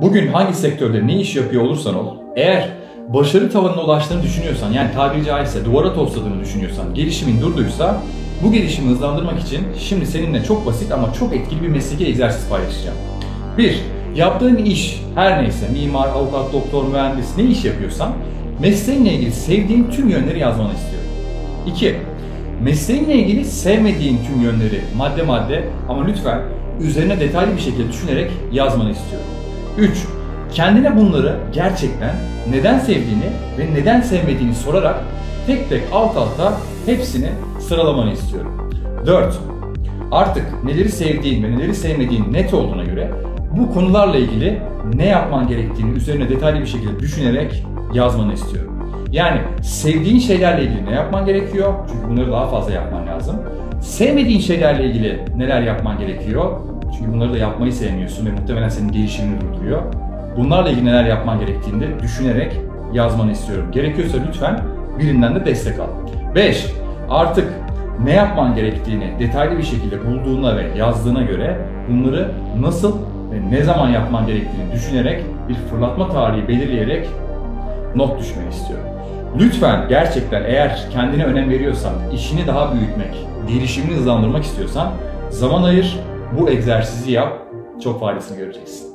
Bugün hangi sektörde ne iş yapıyor olursan ol, eğer başarı tavanına ulaştığını düşünüyorsan, yani tabiri caizse duvara tosladığını düşünüyorsan, gelişimin durduysa, bu gelişimi hızlandırmak için şimdi seninle çok basit ama çok etkili bir mesleki egzersiz paylaşacağım. 1. Yaptığın iş her neyse, mimar, avukat, doktor, mühendis ne iş yapıyorsan, mesleğinle ilgili sevdiğin tüm yönleri yazmanı istiyorum. 2. Mesleğinle ilgili sevmediğin tüm yönleri madde madde ama lütfen üzerine detaylı bir şekilde düşünerek yazmanı istiyorum. 3. Kendine bunları gerçekten neden sevdiğini ve neden sevmediğini sorarak tek tek alt alta hepsini sıralamanı istiyorum. 4. Artık neleri sevdiğin ve neleri sevmediğin net olduğuna göre bu konularla ilgili ne yapman gerektiğini üzerine detaylı bir şekilde düşünerek yazmanı istiyorum. Yani sevdiğin şeylerle ilgili ne yapman gerekiyor? Çünkü bunları daha fazla yapman lazım. Sevmediğin şeylerle ilgili neler yapman gerekiyor? Çünkü bunları da yapmayı sevmiyorsun ve muhtemelen senin gelişimini durduruyor. Bunlarla ilgili neler yapman gerektiğini de düşünerek yazmanı istiyorum. Gerekiyorsa lütfen birinden de destek al. 5. Artık ne yapman gerektiğini detaylı bir şekilde bulduğuna ve yazdığına göre bunları nasıl ve ne zaman yapman gerektiğini düşünerek bir fırlatma tarihi belirleyerek not düşmeni istiyorum. Lütfen gerçekten eğer kendine önem veriyorsan, işini daha büyütmek, gelişimini hızlandırmak istiyorsan zaman ayır, bu egzersizi yap, çok faydasını göreceksin.